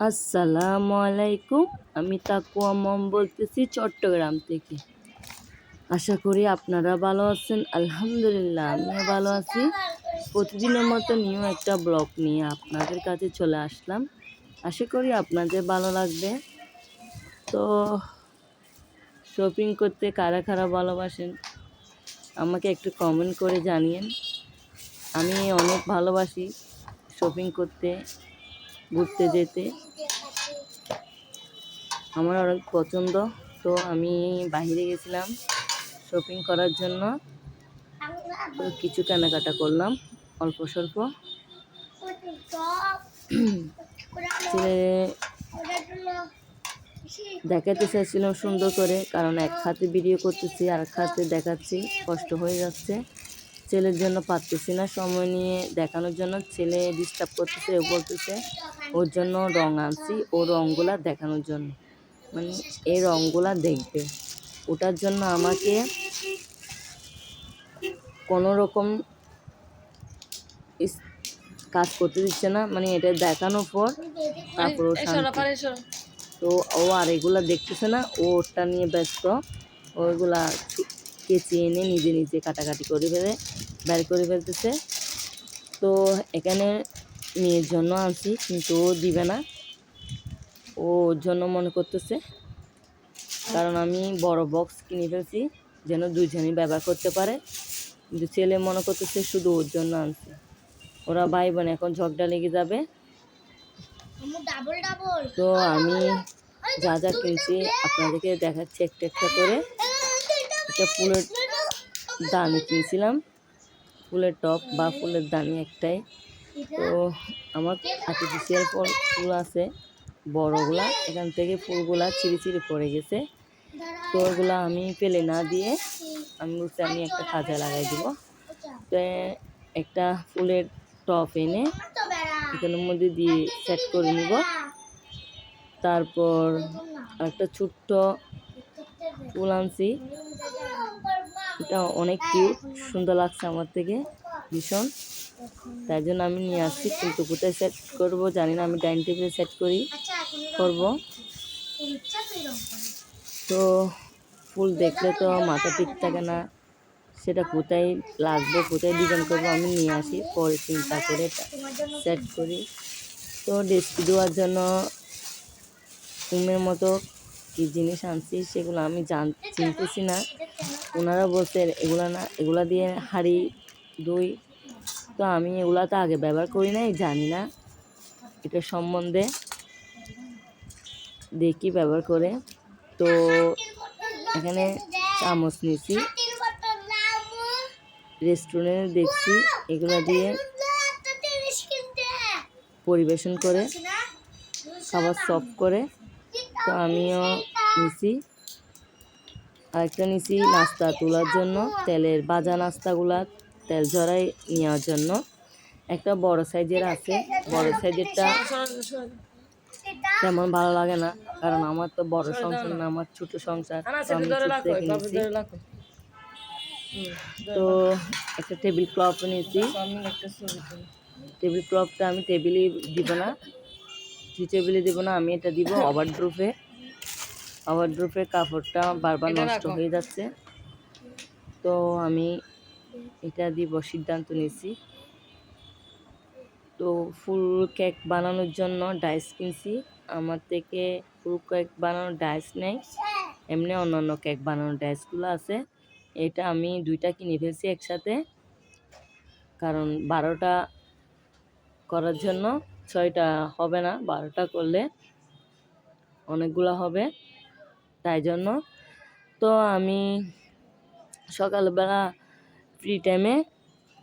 আসসালামু আলাইকুম, আমি তাকুয়া মম বলতেছি চট্টগ্রাম থেকে। আশা করি আপনারা ভালো আছেন, আলহামদুলিল্লাহ আমিও ভালো আছি। প্রতিদিনের মতো নিউ একটা ব্লগ নিয়ে আপনাদের কাছে চলে আসলাম। আশা করি আপনাদের ভালো লাগবে। তো শপিং করতে কারা কারা ভালোবাসেন, আমাকে একটু কমেন্ট করে জানিয়েন। আমি অনেক ভালোবাসি শপিং করতে। ঘুরতে যেতে। আমার অনেক পছন্দ। তো আমি বাইরে গেছিলাম শপিং করার জন্য। কিছু কেনাকাটা করলাম, অল্প স্বল্প। দেখাতে চাইছিলাম সুন্দর করে, কারণ এক হাতে ভিডিও করতেছি আর এক হাতে দেখাচ্ছি, কষ্ট হয়ে যাচ্ছে। ছেলের জন্য পারতেছি না। সময় নিয়ে দেখানোর জন্য ছেলে ডিস্টার্ব করতেছে ও বলতেছে ওর জন্য রং আনছি ও রঙগুলা দেখানোর জন্য। মানে এই রঙগুলা দেখবে। ওটার জন্য আমাকে কোনো রকম কাজ করতে দিচ্ছে না। মানে এটা দেখানোর পর তারপর ও তো ও আর এগুলা দেখতেছে না। ওটা নিয়ে ব্যস্ত। ওইগুলা কেচি এনে নিজে নিজে কাটাকাটি করে ফেলে। বের করে ফেলতেছে। তো এখানে মেয়ের জন্য আনছি কিন্তু ও দিবে না। ও ওর জন্য মনে করতেছে কারণ আমি বড় বক্স কিনে ফেলছি যেন দুজনই ব্যবহার করতে পারে। কিন্তু ছেলে মনে করতেছে শুধু ওর জন্য আনছি। ওরা ভাই বোন এখন ঝগড়া লেগে যাবে। তো আমি যা যা কিনছি আপনাদেরকে দেখাচ্ছি একটা একটা করে। একটা ফুলের দানি কিনছিলাম। ফুলের টপ বা ফুলের দানি একটাই। তো আমার আর্টিফিশিয়াল ফুল ফুল আছে, বড়গুলা, এখান থেকে ফুলগুলা চিরি চিরি পড়ে গেছে। তো ওগুলা আমি পেলে না দিয়ে আমি বলছি আমি একটা কাজে লাগাই দিব। তো একটা ফুলের টপ এনে এখানের মধ্যে দিয়ে সেট করে নিব। তারপর একটা ছোট্ট ফুল আনছি। এটা অনেক কিউট সুন্দর লাগছে আমার থেকে, ভীষণ তাই জন্য আমি নিয়ে আসছি, কিন্তু কোথায় সেট করব জানি না, আমি ডাইনিং টেবিলে সেট করি, করব। তো ফুল দেখলে তো মাথা ঠিক থাকে না, সেটা কোথায় লাগবে, কোথায় ডিজাইন করব আমি নিয়ে আসি, পরে চিন্তা করে সেট করি তো ডেস্কি দেওয়ার জন্য কুমের মতো কী জিনিস আনছি সেগুলো আমি জান, চিনতেছি না। ওনারা বলছে, এগুলা না, এগুলা দিয়ে হাঁড়ি, দই। তো আমি এগুলা তো আগে ব্যবহার করি নাই, জানি না এটা সম্বন্ধে। দেখি ব্যবহার করে? তো এখানে চামচ নিয়েছি। রেস্টুরেন্টে দেখছি এগুলা দিয়ে পরিবেশন করে, খাবার সফট করে। তো আমিও নিছি। আরেকটা নিছি নাস্তা তোলার জন্য তেলের বাজা নাস্তাগুলা তেল ঝরাই নেওয়ার জন্য। একটা বড় সাইজের আছে বড় সাইজেরটা তেমন ভালো লাগে না কারণ আমার তো বড় সংসার না আমার ছোট সংসার তো আমি একটা টেবিল ক্লথ নিয়েছি টেবিল ক্লথটা আমি টেবিলে দিব না টি টেবিলে দিব না আমি এটা দিব ওভারড্রুফে ওভারড্রুফের কাপড়টা বারবার নষ্ট হয়ে যাচ্ছে। তো আমি এটা দিব সিদ্ধান্ত নিয়েছি। তো ফুল কেক বানানোর জন্য ডাইস কিনছি। আমার থেকে ফুল কেক বানানোর ডাইস নেই। এমনি অন্যান্য কেক বানানোর ডাইসগুলো আছে। এটা আমি দুইটা কিনে ফেলছি একসাথে। কারণ বারোটা করার জন্য ছয়টা হবে না, বারোটা করলে অনেকগুলো হবে। তাই জন্য তো আমি সকালবেলা ফ্রি টাইমে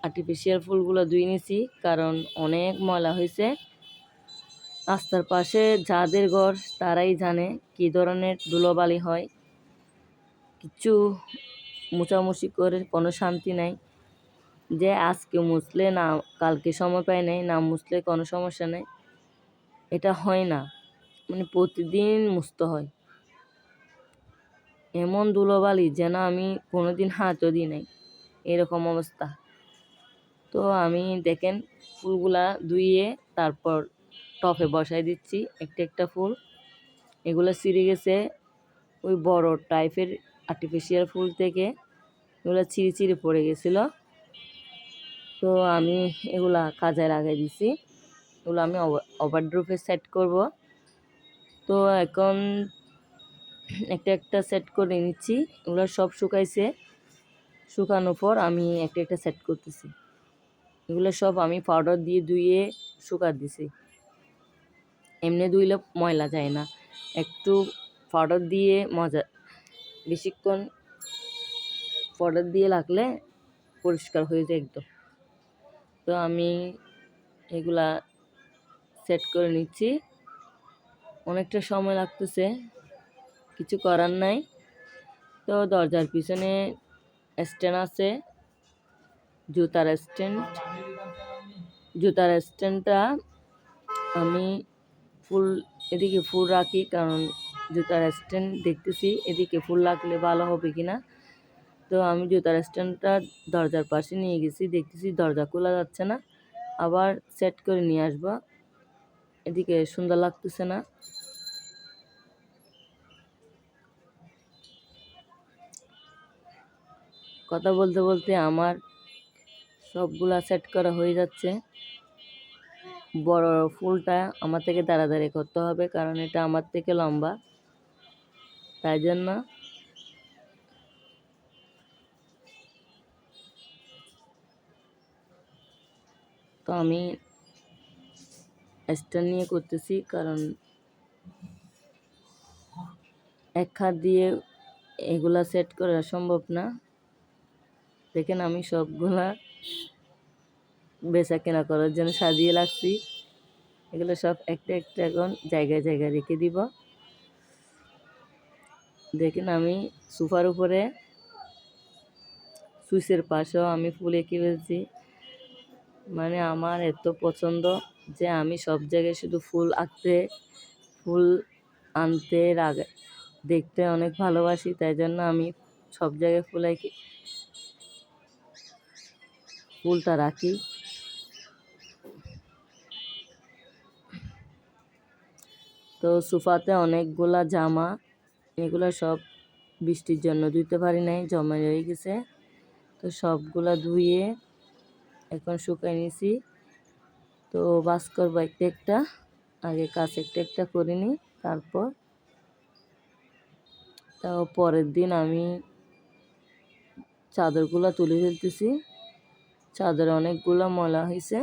আর্টিফিশিয়াল ফুলগুলো ধুয়ে নিছি, কারণ অনেক ময়লা হয়েছে। রাস্তার পাশে যাদের ঘর তারাই জানে কী ধরনের ধুলোবালি হয়। কিছু মোছামুছি করে কোনো শান্তি নাই। যে আজকে মুছলে না, কালকে সময় পাই নাই, না মুছলে কোনো সমস্যা নেই। এটা হয় না। মানে প্রতিদিন মুছতে হয়। এমন ধুলোবালি যেন আমি কোনোদিন হাতও দিই নাই। এরকম অবস্থা। তো আমি দেখেন, ফুলগুলা ধুইয়ে তারপর টফে বসাই দিচ্ছি, একটা একটা ফুল। এগুলো ছিঁড়ে গেছে ওই বড় টাইপের আর্টিফিশিয়াল ফুল থেকে। এগুলো ছিঁড়ে ছিঁড়ে পড়ে গেছিল। তো আমি এগুলা কাজে লাগাই দিছি। এগুলো আমি ওভারড্রুপে সেট করব। তো এখন একটা একটা সেট করে নিচ্ছি। এগুলো সব শুকাইছে। শুকানোর পর আমি একটা একটা সেট করতেছি। এগুলো সব আমি পাউডার দিয়ে ধুয়ে শুকা দিছি। এমনি ধুইলে ময়লা যায় না। একটু পাউডার দিয়ে মজা, বেশিক্ষণ পাউডার দিয়ে লাগলে পরিষ্কার হয়ে যায় একদম। তো আমি এগুলা সেট করে নিচ্ছি। অনেকটা সময় লাগতেছে, কিছু করার নাই। তো দরজার পিছনে স্ট্যান্ড আছে, জুতার স্ট্যান্ড জুতার স্ট্যান্ডটা আমি ফুল, এদিকে ফুল রাখি, কারণ জুতার স্ট্যান্ড দেখতেছি, এদিকে ফুল রাখলে ভালো হবে কিনা। তো আমি জুতার স্ট্যান্ডটা দরজার পাশে নিয়ে গেছি। দেখতেছি দরজা খোলা যাচ্ছে না। আবার সেট করে নিয়ে আসব। এদিকে সুন্দর লাগতেছে না। কথা বলতে বলতে আমার সবগুলা সেট করা হয়ে যাচ্ছে। বড় ফুলটা আমার থেকে দাঁড়াদাঁড়ি করতে হবে, কারণ এটা আমার থেকে লম্বা। তাই জন্য তো আমি স্ট্যান্ড নিয়ে করতেছি, কারণ এক হাত দিয়ে এগুলা সেট করা সম্ভব না। দেখেন আমি সবগুলা বেচা কেনা করার জন্য সাজিয়ে লাগছি এগুলো সব একটা একটা এখন জায়গায় জায়গায় রেখে দিব। দেখেন আমি সোফার উপরে সুইচের পাশেও আমি ফুল এঁকে ফেলছি। মানে আমার এত পছন্দ যে আমি সব জায়গায় শুধু ফুল আঁকতে, ফুল আনতে রাগে, দেখতে অনেক ভালোবাসি, তাই জন্য আমি সব জায়গায় ফুল এঁকে ফুলটা রাখি। তো সোফাতে অনেকগুলা জামা, এগুলো সব বৃষ্টির জন্য ধুইতে পারি নাই, জমা রয়ে গেছে। তো সবগুলা ধুয়ে এখন শুকাই নিছি। তো বাস করব একটা একটা, আগে কাজ একটা একটা করে নিই, তারপর তাও পরের দিন আমি চাদরগুলো তুলে ফেলতেছি। চাদরে অনেকগুলো ময়লা হয়েছে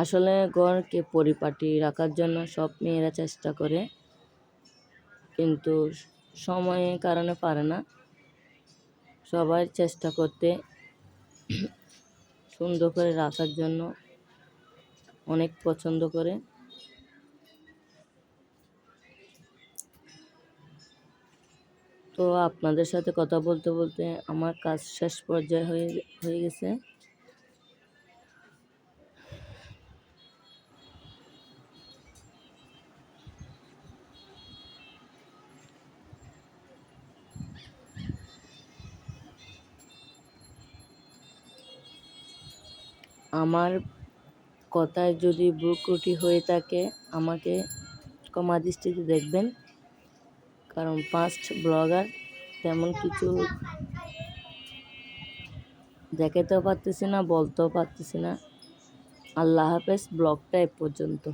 আসলে ঘরকে পরিপাটি রাখার জন্য সব মেয়েরা চেষ্টা করে, কিন্তু সময়ের কারণে পারে না। সবাই চেষ্টা করতে সুন্দর করে রাখার জন্য অনেক পছন্দ করে। তো আপনাদের সাথে কথা বলতে বলতে আমার কাজ শেষ পর্যায়ে হয়ে হয়ে গেছে। আমার কথায় যদি ভুল হয়ে থাকে, আমাকে ক্ষমা দৃষ্টিতে দেখবেন। কারণ ফার্স্ট ব্লগার তেমন কিছু দেখাতেও পারতেছি না, বলতেও পারতেছি না। আল্লাহ হাফেজ ব্লগটা এ পর্যন্ত।